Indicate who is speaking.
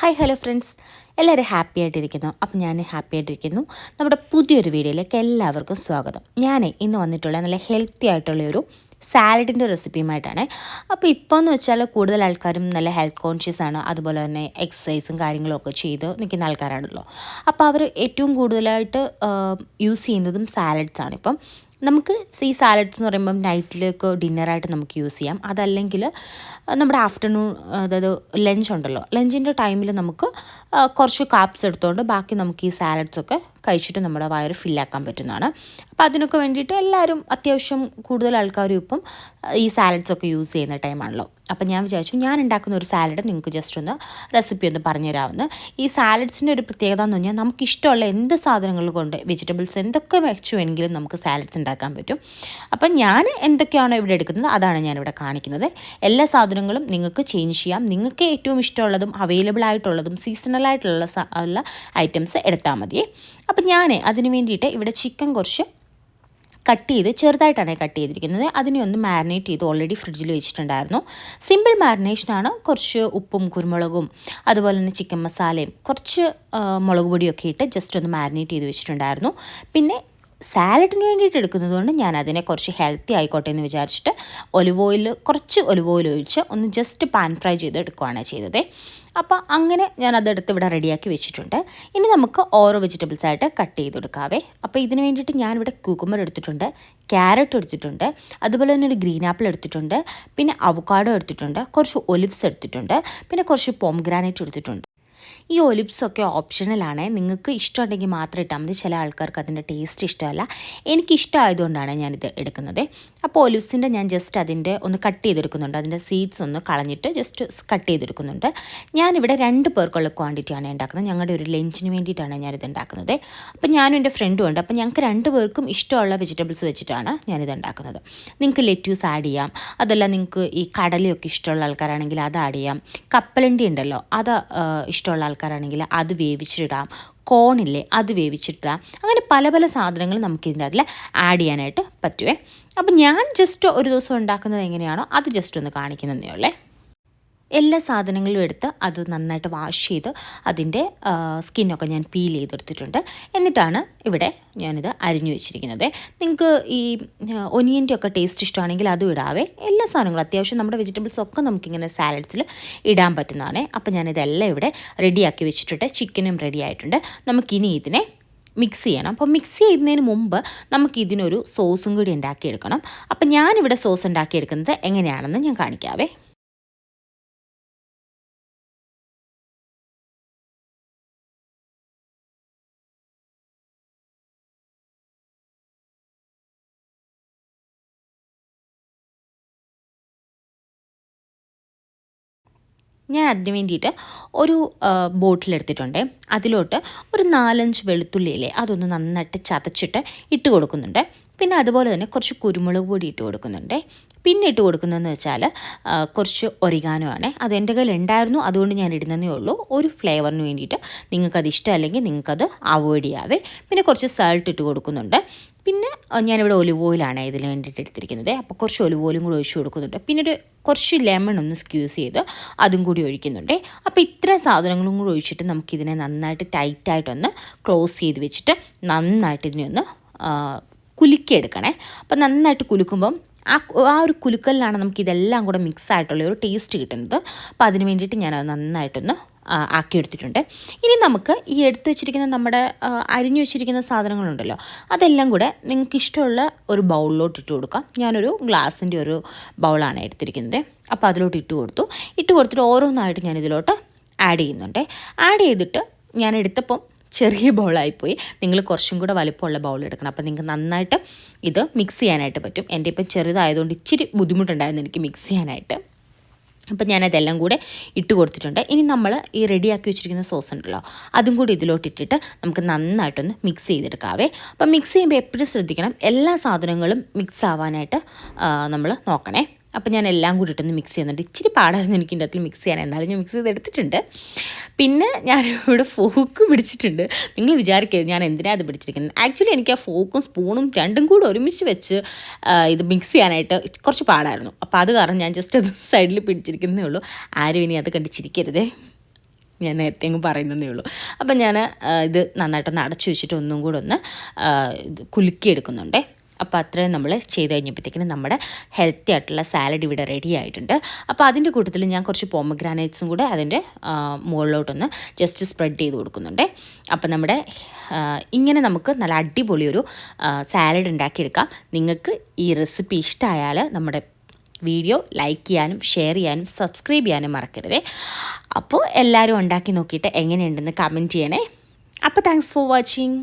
Speaker 1: Hi hello friends. എല്ലാവരും happy ആയിട്ടിരിക്കുന്നു. അപ്പം ഞാൻ ഹാപ്പി ആയിട്ടിരിക്കുന്നു. നമ്മുടെ പുതിയൊരു വീഡിയോയിലേക്ക് എല്ലാവർക്കും സ്വാഗതം. ഞാൻ ഇന്ന് വന്നിട്ടുള്ള നല്ല ഹെൽത്തി ആയിട്ടുള്ള ഒരു സാലഡിന്റെ റെസിപ്പിയുമായിട്ടാണ്. അപ്പോൾ ഇപ്പോൾ എന്ന് വെച്ചാൽ കൂടുതൽ ആൾക്കാരും നല്ല ഹെൽത്ത് കോൺഷ്യസ് ആണ്. അതുപോലെ തന്നെ എക്സസൈസും കാര്യങ്ങളൊക്കെ ചെയ്ത് നിൽക്കുന്ന ആൾക്കാരാണല്ലോ. അപ്പോൾ അവർ ഏറ്റവും കൂടുതലായിട്ട് യൂസ് ചെയ്യുന്നതും സാലഡ്സ് ആണ് ഇപ്പം നമുക്ക് ഈ സാലഡ്സ് എന്ന് പറയുമ്പം നൈറ്റിലേക്ക് ഡിന്നറായിട്ട് നമുക്ക് യൂസ് ചെയ്യാം. അതല്ലെങ്കിൽ നമ്മുടെ ആഫ്റ്റർനൂൺ അതായത് ലഞ്ച് ഉണ്ടല്ലോ. ലഞ്ചിന്റെ ടൈമിൽ നമുക്ക് കുറച്ച് കാപ്സ് എടുത്തുകൊണ്ട് ബാക്കി നമുക്ക് ഈ സാലഡ്സൊക്കെ കഴിച്ചിട്ട് നമ്മുടെ വയറ് ഫില്ലാക്കാൻ പറ്റുന്നതാണ്. അപ്പോൾ അതിനൊക്കെ വേണ്ടിയിട്ട് എല്ലാവരും അത്യാവശ്യം കൂടുതൽ ആൾക്കാരും ഇപ്പം ഈ സാലഡ്സൊക്കെ യൂസ് ചെയ്യുന്ന ടൈമാണല്ലോ അപ്പം ഞാൻ വിചാരിച്ചു ഞാൻ ഉണ്ടാക്കുന്ന ഒരു സാലഡ് നിങ്ങൾക്ക് ജസ്റ്റ് ഒന്ന് റെസിപ്പി ഒന്ന് പറഞ്ഞുതരാമെന്ന് ഈ സാലഡ്സിന്റെ ഒരു പ്രത്യേകത എന്ന് പറഞ്ഞാൽ നമുക്ക് ഇഷ്ടമുള്ള എന്ത് സാധനങ്ങൾ കൊണ്ട് വെജിറ്റബിൾസ് എന്തൊക്കെ വെച്ചു വേണമെങ്കിലും നമുക്ക് സാലഡ്സ് ഉണ്ടാക്കാൻ പറ്റും. അപ്പം ഞാൻ എന്തൊക്കെയാണോ ഇവിടെ എടുക്കുന്നത് അതാണ് ഞാനിവിടെ കാണിക്കുന്നത്. എല്ലാ സാധനങ്ങളും നിങ്ങൾക്ക് ചേഞ്ച് ചെയ്യാം. നിങ്ങൾക്ക് ഏറ്റവും ഇഷ്ടമുള്ളതും അവൈലബിൾ ആയിട്ടുള്ളതും സീസണൽ ആയിട്ടുള്ള ഐറ്റംസ് എടുത്താൽ മതിയേ അപ്പം ഞാൻ അതിന് വേണ്ടിയിട്ട് ഇവിടെ ചിക്കൻ കുറച്ച് കട്ട് ചെയ്ത് ചെറുതായിട്ടാണ് കട്ട് ചെയ്തിരിക്കുന്നത്. അതിനെ ഒന്ന് മാരിനേറ്റ് ചെയ്ത് ഓൾറെഡി ഫ്രിഡ്ജിൽ വെച്ചിട്ടുണ്ടായിരുന്നു. സിമ്പിൾ മാരിനേഷനാണ് കുറച്ച് ഉപ്പും കുരുമുളകും അതുപോലെ തന്നെ ചിക്കൻ മസാലയും കുറച്ച് മുളക് പൊടിയൊക്കെ ഇട്ട് ജസ്റ്റ് ഒന്ന് മാരിനേറ്റ് ചെയ്ത് വെച്ചിട്ടുണ്ടായിരുന്നു. പിന്നെ സാലഡിന് വേണ്ടിയിട്ട് എടുക്കുന്നത് കൊണ്ട് ഞാൻ അതിനെ കുറച്ച് ഹെൽത്തി ആയിക്കോട്ടെ എന്ന് വിചാരിച്ചിട്ട് ഒലിവ് ഓയിൽ കുറച്ച് ഒലിവ് ഓയിൽ ഒഴിച്ച് ഒന്ന് ജസ്റ്റ് പാൻ ഫ്രൈ ചെയ്ത് എടുക്കുകയാണ് ചെയ്തത്. അപ്പോൾ അങ്ങനെ ഞാൻ അതെടുത്ത് ഇവിടെ റെഡിയാക്കി വെച്ചിട്ടുണ്ട്. ഇനി നമുക്ക് ഓരോ വെജിറ്റബിൾസ് ആയിട്ട് കട്ട് ചെയ്തെടുക്കാവേ. അപ്പോൾ ഇതിന് വേണ്ടിയിട്ട് ഞാനിവിടെ കുക്കുമ്പർ എടുത്തിട്ടുണ്ട് ക്യാരറ്റ് എടുത്തിട്ടുണ്ട് അതുപോലെ തന്നെ ഒരു ഗ്രീൻ ആപ്പിൾ എടുത്തിട്ടുണ്ട് പിന്നെ അവക്കാഡോ എടുത്തിട്ടുണ്ട് കുറച്ച് ഒലിവ്സ് എടുത്തിട്ടുണ്ട് പിന്നെ കുറച്ച് പോം ഗ്രാനൈറ്റ് എടുത്തിട്ടുണ്ട്. ഈ ഒലിപ്സൊക്കെ ഓപ്ഷണലാണ് നിങ്ങൾക്ക് ഇഷ്ടമുണ്ടെങ്കിൽ മാത്രം ഇട്ടാൽ മതി. ചില ആൾക്കാർക്ക് അതിന്റെ ടേസ്റ്റ് ഇഷ്ടമല്ല. എനിക്ക് ഇഷ്ടമായതുകൊണ്ടാണ് ഞാനിത് എടുക്കുന്നത്. അപ്പോൾ ഒലിപ്സിന്റെ ഞാൻ ജസ്റ്റ് അതിന്റെ ഒന്ന് കട്ട് ചെയ്തെടുക്കുന്നുണ്ട്. അതിന്റെ സീഡ്സ് ഒന്ന് കളഞ്ഞിട്ട് ജസ്റ്റ് കട്ട് ചെയ്തെടുക്കുന്നുണ്ട്. ഞാനിവിടെ രണ്ട് പേർക്കുള്ള ക്വാണ്ടിറ്റിയാണ് ഉണ്ടാക്കുന്നത്. ഞങ്ങളുടെ ഒരു ലഞ്ചിന് വേണ്ടിയിട്ടാണ് ഞാനിത് ഉണ്ടാക്കുന്നത്. അപ്പോൾ ഞാനും എന്റെ ഫ്രണ്ടും ഉണ്ട്. അപ്പോൾ ഞങ്ങൾക്ക് രണ്ട് പേർക്കും ഇഷ്ടമുള്ള വെജിറ്റബിൾസ് വെച്ചിട്ടാണ് ഞാനിത് ഉണ്ടാക്കുന്നത്. നിങ്ങൾക്ക് ലെറ്റ്യൂസ് ആഡ് ചെയ്യാം. അതല്ല നിങ്ങൾക്ക് ഈ കടലയൊക്കെ ഇഷ്ടമുള്ള ആൾക്കാരാണെങ്കിൽ അത് ആഡ് ചെയ്യാം. കപ്പലണ്ടി ഉണ്ടല്ലോ. അത് ഇഷ്ടമുള്ള ആൾക്കാരാണെങ്കിൽ അത് വേവിച്ചിടാം. കോണില്ലേ അത് വേവിച്ചിട്ടിടാം അങ്ങനെ പല പല സാധനങ്ങൾ നമുക്ക് ഇതിന്റെ അതിൽ ആഡ് ചെയ്യാനായിട്ട് പറ്റുമേ അപ്പം ഞാൻ ജസ്റ്റ് ഒരു ദിവസം ഉണ്ടാക്കുന്നത് എങ്ങനെയാണോ അത് ജസ്റ്റ് ഒന്ന് കാണിക്കുന്നതേ ഉള്ളേ. എല്ലാ സാധനങ്ങളും എടുത്ത് അത് നന്നായിട്ട് വാഷ് ചെയ്ത് അതിന്റെ സ്കിന്നൊക്കെ ഞാൻ പീൽ ചെയ്തെടുത്തിട്ടുണ്ട്. എന്നിട്ടാണ് ഇവിടെ ഞാനിത് അരിഞ്ഞു വെച്ചിരിക്കുന്നത്. നിങ്ങൾക്ക് ഈ ഒനിയന്റെ ഒക്കെ ടേസ്റ്റ് ഇഷ്ടമാണെങ്കിൽ അതും ഇടാവേ. എല്ലാ സാധനങ്ങളും അത്യാവശ്യം നമ്മുടെ വെജിറ്റബിൾസ് ഒക്കെ നമുക്കിങ്ങനെ സാലഡ്സിൽ ഇടാൻ പറ്റുന്നതാണ്. അപ്പോൾ ഞാനിതെല്ലാം ഇവിടെ റെഡിയാക്കി വെച്ചിട്ടുണ്ട്. ചിക്കനും റെഡി ആയിട്ടുണ്ട് നമുക്കിനി ഇതിനെ മിക്സ് ചെയ്യണം. അപ്പോൾ മിക്സ് ചെയ്യുന്നതിന് മുമ്പ് നമുക്ക് ഇതിനൊരു സോസും കൂടി ഉണ്ടാക്കിയെടുക്കണം. അപ്പം ഞാനിവിടെ സോസ് ഉണ്ടാക്കിയെടുക്കുന്നത് എങ്ങനെയാണെന്ന് ഞാൻ കാണിക്കാവേ. ഞാൻ അതിന് വേണ്ടിയിട്ട് ഒരു ബോട്ടിലെടുത്തിട്ടുണ്ട് അതിലോട്ട് ഒരു നാലഞ്ച് വെളുത്തുള്ളിയിലെ അതൊന്ന് നന്നായിട്ട് ചതച്ചിട്ട് ഇട്ട് കൊടുക്കുന്നുണ്ട്. പിന്നെ അതുപോലെ തന്നെ കുറച്ച് കുരുമുളക് പൊടി ഇട്ട് കൊടുക്കുന്നുണ്ട്. പിന്നെ ഇട്ട് കൊടുക്കുന്നതെന്ന് വെച്ചാൽ കുറച്ച് ഒരിഗാനോ ആണ് അത് എന്റെ കയ്യിൽ ഉണ്ടായിരുന്നു അതുകൊണ്ട് ഞാൻ ഇടുന്നതേ ഉള്ളൂ. ഒരു ഫ്ലേവറിന് വേണ്ടിയിട്ട് നിങ്ങൾക്കത് ഇഷ്ടമല്ലെങ്കിൽ നിങ്ങൾക്കത് അവോയ്ഡ് ചെയ്യാവേ. പിന്നെ കുറച്ച് സാൾട്ട് ഇട്ട് കൊടുക്കുന്നുണ്ട്. പിന്നെ ഞാനിവിടെ ഒലിവ് ഓയിലാണ് ഇതിന് വേണ്ടിയിട്ട് എടുത്തിരിക്കുന്നത്. അപ്പോൾ കുറച്ച് ഒലിവ് ഓയിലും കൂടി ഒഴിച്ച് കൊടുക്കുന്നുണ്ട്. പിന്നെ ഒരു കുറച്ച് ലെമൺ ഒന്ന് സ്ക്യൂസ് ചെയ്ത് അതും കൂടി ഒഴിക്കുന്നുണ്ട്. അപ്പോൾ ഇത്ര സാധനങ്ങളും കൂടി ഒഴിച്ചിട്ട് നമുക്കിതിനെ നന്നായിട്ട് ടൈറ്റായിട്ടൊന്ന് ക്ലോസ് ചെയ്ത് വെച്ചിട്ട് നന്നായിട്ട് ഇതിനെ ഒന്ന് കുലുക്കിയെടുക്കണേ. അപ്പോൾ നന്നായിട്ട് കുലുക്കുമ്പം ആ ആ ഒരു കുലുക്കലിലാണ് നമുക്ക് ഇതെല്ലാം കൂടെ മിക്സ് ആയിട്ടുള്ള ഒരു ടേസ്റ്റ് കിട്ടുന്നത്. അപ്പോൾ അതിന് വേണ്ടിയിട്ട് ഞാനത് നന്നായിട്ടൊന്ന് ആക്കി എടുത്തിട്ടുണ്ട്. ഇനി നമുക്ക് ഈ എടുത്ത് വെച്ചിരിക്കുന്ന നമ്മുടെ അരിഞ്ഞു വെച്ചിരിക്കുന്ന സാധനങ്ങളുണ്ടല്ലോ അതെല്ലാം കൂടെ നിങ്ങൾക്ക് ഇഷ്ടമുള്ള ഒരു ബൗളിലോട്ട് ഇട്ട് കൊടുക്കാം. ഞാനൊരു ഗ്ലാസിന്റെ ഒരു ബൗളാണ് എടുത്തിരിക്കുന്നത്. അപ്പോൾ അതിലോട്ട് ഇട്ട് കൊടുത്തു. ഇട്ട് കൊടുത്തിട്ട് ഓരോന്നായിട്ട് ഞാൻ ഇതിലോട്ട് ആഡ് ചെയ്യുന്നുണ്ട്. ആഡ് ചെയ്തിട്ട് ഞാൻ എടുത്തപ്പം ചെറിയ ബൗളായിപ്പോയി. നിങ്ങൾ കുറച്ചും കൂടെ വലിപ്പമുള്ള ബൗൾ എടുക്കണം. അപ്പോൾ നിങ്ങൾക്ക് നന്നായിട്ട് ഇത് മിക്സ് ചെയ്യാനായിട്ട് പറ്റും. എന്റെ ഇപ്പം ചെറുതായതുകൊണ്ട് ഇച്ചിരി ബുദ്ധിമുട്ടുണ്ടായിരുന്നു എനിക്ക് മിക്സ് ചെയ്യാനായിട്ട്. അപ്പം ഞാനതെല്ലാം കൂടെ ഇട്ട് കൊടുത്തിട്ടുണ്ട്. ഇനി നമ്മൾ ഈ റെഡിയാക്കി വെച്ചിരിക്കുന്ന സോസ് ഉണ്ടല്ലോ അതും കൂടി ഇതിലോട്ട് ഇട്ടിട്ട് നമുക്ക് നന്നായിട്ടൊന്ന് മിക്സ് ചെയ്തെടുക്കാവേ. അപ്പം മിക്സ് ചെയ്യുമ്പോൾ എപ്പോഴും ശ്രദ്ധിക്കണം എല്ലാ സാധനങ്ങളും മിക്സ് ആവാനായിട്ട് നമ്മൾ നോക്കണേ. അപ്പം ഞാൻ എല്ലാം കൂടി ഇട്ടൊന്ന് മിക്സ് ചെയ്യുന്നുണ്ട്. ഇച്ചിരി പാടായിരുന്നു എനിക്ക് ഇതിന്റെ അകത്തിൽ മിക്സ് ചെയ്യാൻ. എന്നാലും ഞാൻ മിക്സ് ചെയ്ത് എടുത്തിട്ടുണ്ട് പിന്നെ ഞാൻ ഇവിടെ ഫോക്ക് പിടിച്ചിട്ടുണ്ട്. നിങ്ങൾ വിചാരിക്കരുത് ഞാൻ എന്തിനാ അത് പിടിച്ചിരിക്കുന്നത്? ആക്ച്വലി എനിക്ക് ആ ഫോക്കും സ്പൂണും രണ്ടും കൂടി ഒരുമിച്ച് വെച്ച് ഇത് മിക്സ് ചെയ്യാനായിട്ട് കുറച്ച് പാടായിരുന്നു. അപ്പോൾ അത് കാരണം ഞാൻ ജസ്റ്റ് അത് സൈഡിൽ പിടിച്ചിരിക്കുന്നേ ഉള്ളൂ. ആരും ഇനി അത് കണ്ടിച്ചിരിക്കരുതേ. ഞാൻ നേരത്തെ അങ്ങ് പറയുന്നതേ ഉള്ളൂ. അപ്പം ഞാൻ ഇത് നന്നായിട്ടൊന്ന് അടച്ചു വെച്ചിട്ട് ഒന്നും കൂടെ ഒന്ന് കുലുക്കിയെടുക്കുന്നുണ്ടേ. അപ്പോൾ അത്രയും നമ്മൾ ചെയ്ത് കഴിഞ്ഞപ്പോഴത്തേക്കിനും നമ്മുടെ ഹെൽത്തി ആയിട്ടുള്ള സാലഡ് ഇവിടെ റെഡി ആയിട്ടുണ്ട്. അപ്പോൾ അതിന്റെ കൂട്ടത്തിൽ ഞാൻ കുറച്ച് പോമഗ്രാനൈറ്റ്സും കൂടെ അതിന്റെ മുകളിലോട്ടൊന്ന് ജസ്റ്റ് സ്പ്രെഡ് ചെയ്ത് കൊടുക്കുന്നുണ്ട്. അപ്പോൾ നമ്മുടെ ഇങ്ങനെ നമുക്ക് നല്ല അടിപൊളി ഒരു സാലഡ് ഉണ്ടാക്കിയെടുക്കാം. നിങ്ങൾക്ക് ഈ റെസിപ്പി ഇഷ്ടമായാൽ നമ്മുടെ വീഡിയോ ലൈക്ക് ചെയ്യാനും ഷെയർ ചെയ്യാനും സബ്സ്ക്രൈബ് ചെയ്യാനും മറക്കരുതേ. അപ്പോൾ എല്ലാവരും ഉണ്ടാക്കി നോക്കിയിട്ട് എങ്ങനെയുണ്ടെന്ന് കമന്റ് ചെയ്യണേ. അപ്പോൾ താങ്ക്സ് ഫോർ വാച്ചിങ്